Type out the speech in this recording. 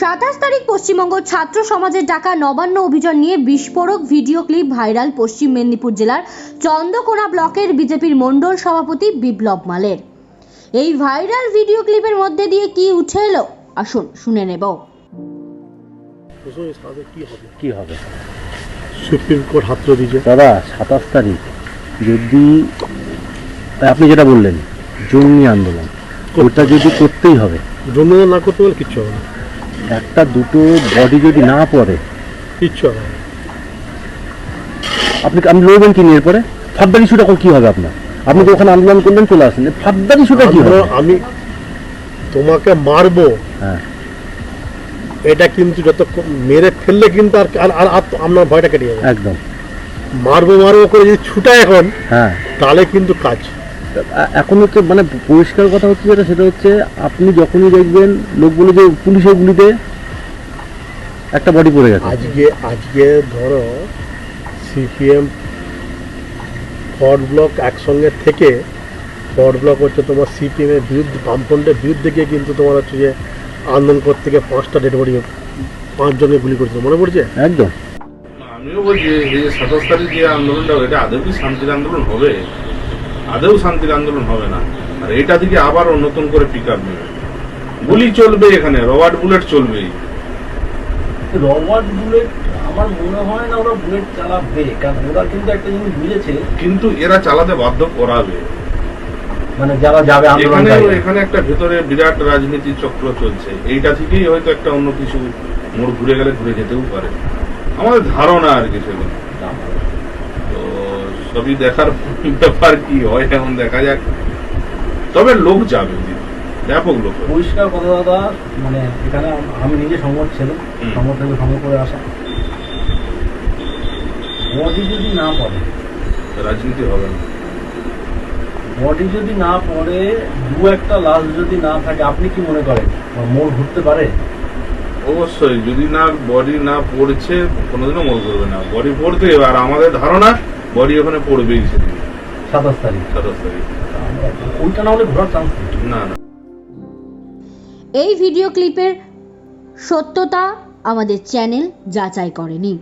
সাতাশ তারিখ পশ্চিমবঙ্গ ছাত্র সমাজের ডাকা নবান্ন অভিযান নিয়ে বিস্ফোরক ভিডিও ক্লিপ ভাইরাল পশ্চিম মেদিনীপুর জেলার চন্দ্রকোনা ব্লকের বিজেপির মণ্ডল সভাপতি বিপ্লব মালের। এই ভাইরাল ভিডিও ক্লিপের মধ্যে দিয়ে কি উঠে এলো? আসুন শুনে নেব। কি হবে? সুপ্রিম কোর্ট হাত দিয়েছে দাদা সাতাশ তারিখ যদি আপনি যেটা বললেন জঙ্গি আন্দোলন ওটা যদি করতেই হবে। জন্য না করতে পারলে কিচ্ছু হবে না। একটা দুটো বডি যদি না পড়ে কিচ্ছু হবে না। আপনি আপনি লড়বেন কি নিয়ে এরপরে? ফাদ্দার ইস্যুটা কি হবে আপনার? আপনি তো ওখানে আন্দোলন করলেন চলে আসেন ফাদ্দার ইস্যুটা কি হবে? আমরা- আমি তোমাকে মারবো। হ্যাঁ। এটা কিন্তু যত মেরে ফেললে কিন্তু আর আর আর- আর আপনার ভয়টা কেটে যাবে। একদম। মারবো মারবো করে যদি ছুটায় এখন হ্যাঁ। তাহলে কিন্তু কাজ। এখন হচ্ছে মানে পরিষ্কার কথা হচ্ছে যেটা সেটা হচ্ছে আপনি যখনই দেখবেন লোকগুলো যে পুলিশের গুলিতে একটা বডি পড়ে গেছে। আজকে আজকে ধরো সিপিএম ফরওয়ার্ড ব্লক একসঙ্গে থেকে ফরওয়ার্ড ব্লক হচ্ছে তোমার সিপিএমের বিরুদ্ধে বামফ্রন্টের বিরুদ্ধে গিয়ে কিন্তু তোমার হচ্ছে যে আন্দোলন করতে গিয়ে পাঁচটা ডেড বডি পাঁচজনকে গুলি করেছিল। মনে পড়ছে? একদম। আমিও বলছি এই যে সাতাশ তারিখ যে আন্দোলনটা হবে, এটা আদৌ কি শান্তির আন্দোলন হবে? আদৌ শান্তির আন্দোলন হবে না। আর এটা থেকে আবার নতুন করে পিক আপ নেবে। গুলি চলবে এখানে রবার্ট বুলেট চলবেই। রবার্ট বুলেট আমার মনে হয় না ওরা বুলেট চালাবে কারণ ওরা কিন্তু একটা জিনিস বুঝেছে। কিন্তু এরা চালাতে বাধ্য করাবে। মানে যারা যাবে এখানে এখানে একটা ভেতরে বিরাট রাজনীতি চক্র চলছে। এইটা থেকেই হয়তো একটা অন্য কিছু মোড় ঘুরে গেলে ঘুরে যেতেও পারে। আমাদের ধারণা আর কি সেগুলো। সবই দেখার ব্যাপার কি হয় এখন দেখা যাক। তবে লোক যাবে। ব্যাপক লোক। পরিষ্কার কথা দাদা মানে এখানে আমি নিজে সংবাদ ছিলাম। সংবাদ থেকে সংগ্রহ করে আসা। বডি যদি না পড়ে রাজনীতি হবে না। বডি যদি না পড়ে দু একটা লাশ যদি না থাকে আপনি কি মনে করেন? মোড় ঘুরতে পারে? অবশ্যই যদি না বডি না পড়ছে কোনোদিনও মনে করবে না। বডি পড়তে আর আমাদের ধারণা বডি ওখানে পড়বেই সেদিন। সাতাশ তারিখ। সাতাশ তারিখ। ওইটা না হলে ঘোরার চান্স না না। এই ভিডিও ক্লিপের সত্যতা আমাদের চ্যানেল যাচাই করেনি।